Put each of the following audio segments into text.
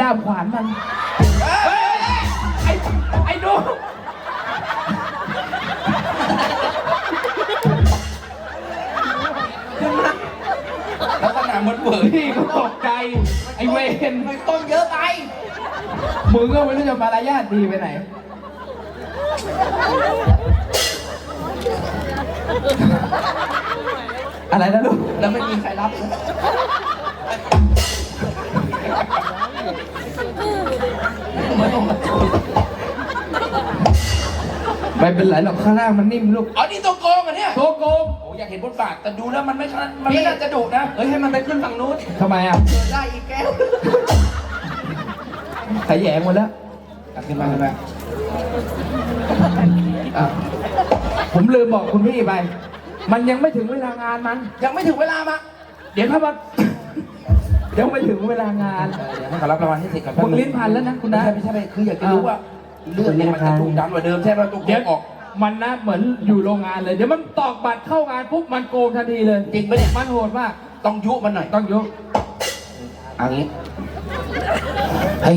ด้ามขวานมันเฮ้ยไอ้ไอ้ดูลักษณะเหมือนเบื่อพี่ก็ตกใจ ไอ้เวนมันต้นเยอะไปมึงก็ไม่รู้จะมารยาทดีไปไหน อะไรนะลูก แล้วไม่มีใครรับ ไม่เป็นไรหรอกข้างล่างมันนิ่มลูกเอานี่ตัวโกงอะเนี่ยโตโกงโอ้อยากเห็นบทบาทแต่ดูแล้วมันไม่ขนาดมันไม่น่าจะดุนะเฮ้ยให้มันไปขึ้นฝั่งนู้นทำไมอะเกิดได้อีกแก้วขยแยงหมดแล้วอะขึ้นมาขึ้นมาอะผมลืมบอกคุณพี่ไป มันยังไม่ถึงเวลางานมัน ยังไม่ถึงเวลามา เดี๋ยวถ้ามัน เดี๋ยวไม่ถึงเวลางานเออเดี๋ยวให้เขารับรางวัลให้เสร็จก่อนมึงลิ้นพันแล้วนะคุณนะไม่ใช่ไม่ใช่คืออยากจะรู้ว่าเรื่องเนี่ยมันจะถูกดันกว่าเดิมใช่ไหมตัวโกเดี๋ยวงออก มันนะเหมือนอยู่โรงงานเลย เดี๋ยวมันตอกบัตรเข้างานปุ๊บมันโกงทันทีเลย จริงปะเนี่ยมันโหดมาก ต้องยุมันหน่อย ต้องยกเอางี้ เฮ้ย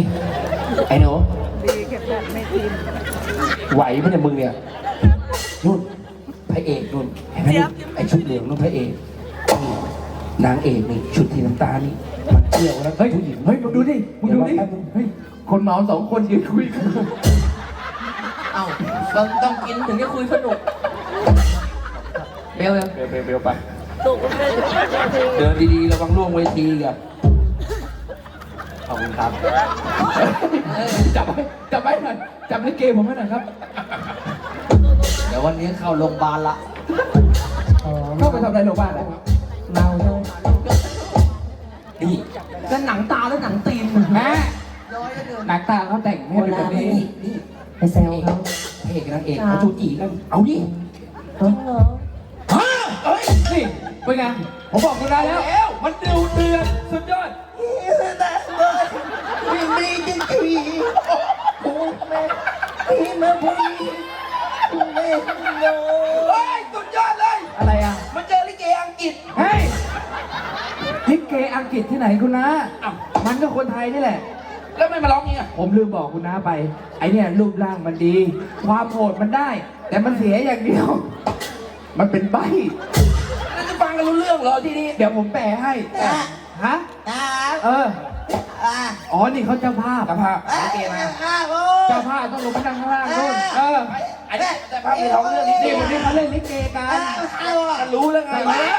ไอ้หนูไหวปะเนี่ยมึงเนี่ยนู่นพระเอกนู่นเห็นไหมนู่นไอ้ชุดเหลืองนู่นพระเอกนี่ นางเอกนี่ชุดสีน้ำตาลนี่มันเกี่ยวแล้วเฮ้ยผู้หญิงเฮ้ยมึงดูดิมึงดูดิเดี๋ยวแป๊บนึงเฮ้ยคนเมาสองคนยืนคุยกันเอ้าต้องต้องกินถึงจะคุยสนุกเบลเบลเบลเบลเบลไปเดินดีๆระวังล่วงเวทีกับขอบคุณครับจับไว้จับไว้หน่อยจับลิเกผมไว้หน่อยครับ เดี๋ยววันนี้เข้าโรงพยาบาลละเข้าไปทำอะไรโรงพยาบาลอะเมาใช่ไหม นี่จะหนังตาแล้วหนังตีนแม่ย้อยแล้วเดินหนักตาเขาแต่งให้เป็นแบบนี้นี่ไปแซวเขาพระเอกกับนางเอกเขาจูจีกันเอาดิฮะเฮ้ยนี่เป็นไงผมบอกคุณได้แล้วมันดูเดือดสุดยอดมีมีจริงจริงผูกแม่พี่มาพูดแม่โยเฮ้ยสุดยอดเลย ลิเกอังกฤษที่ไหนคุณนะ อ้าวมันก็คนไทยนี่แหละ แล้วไม่มาร้องงี้อะผมลืมบอกคุณน้าไป ไอเนี่ยรูปร่างมันดี ความโหดมันได้ แต่มันเสียอย่างเดียว มันเป็นใบ แล้วจะฟังกันรู้เรื่องเหรอที่นี่เดี๋ยวผมแปลให้ฮะเอออ๋อ นี่เขาเจ้าภาพสภาพลิเกมาเจ้าภาพต้องลงไปนั่งข้างล่างนู่นเออไอ้เนี่ยแต่ภาพในท้องเรื่องนี้นี่นี่วันนี้เขาเล่นลิเกกันมันรู้แล้วไงเฮ้ย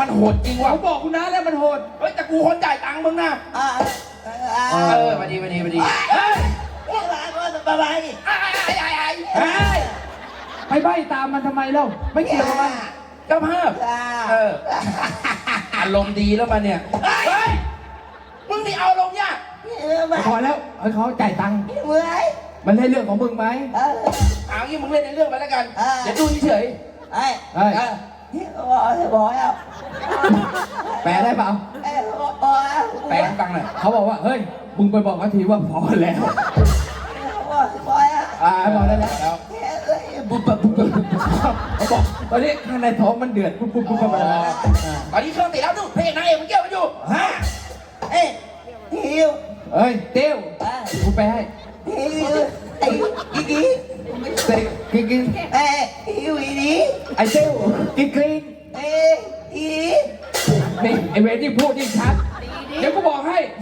มันโหดจริงว่ะเขาบอกคุณน้าแล้วมันโหด เฮ้ยแต่กูคนจ่ายตังค์มึงนะเออมาดีมาดีมาดีเฮ้ยไอ้ไอ้ไอ้ไอ้เฮ้ยไปใบตามมันทำไมเล่าไม่เกี่ยวกับมันเจ้าภาพเอออารมณ์ดีแล้วมันเนี่ยเฮ้ยมึงนี่เอาลงยากพอแล้วให้เขาจ่ายตังค์มันให้เรื่องของมึงไหมเอางี้มึงเล่นในเรื่องไปแล้วกันเดี๋ยวดูเฉย เฮ้ยแปลได้เปล่าๆแปลให้ฟังหน่อยเขาบอกว่า เฮ้ย มึงไปบอกเขาทีว่าพอแล้วอ่าบอกได้แล้วแล้วปุ๊บปุ๊บปุ๊บปุ๊บปุ๊บเขาบอกตอนนี้ข้างในท้องมันเดือดปุ๊บปุ๊บปุ๊บปุ๊บอะไรนะอ่าตอนนี้เครื่องติดแล้วดูเพลงนางเอกมันเกี่ยวกันอยู่ฮะเอ้ยเตี้ยวกูไปให้เตะกิ นกินไอ้เตี้ยวกินกรีนนี่ไอเวรที่พูดยิ่งชัด เดี๋ยวกูบอกให้ลู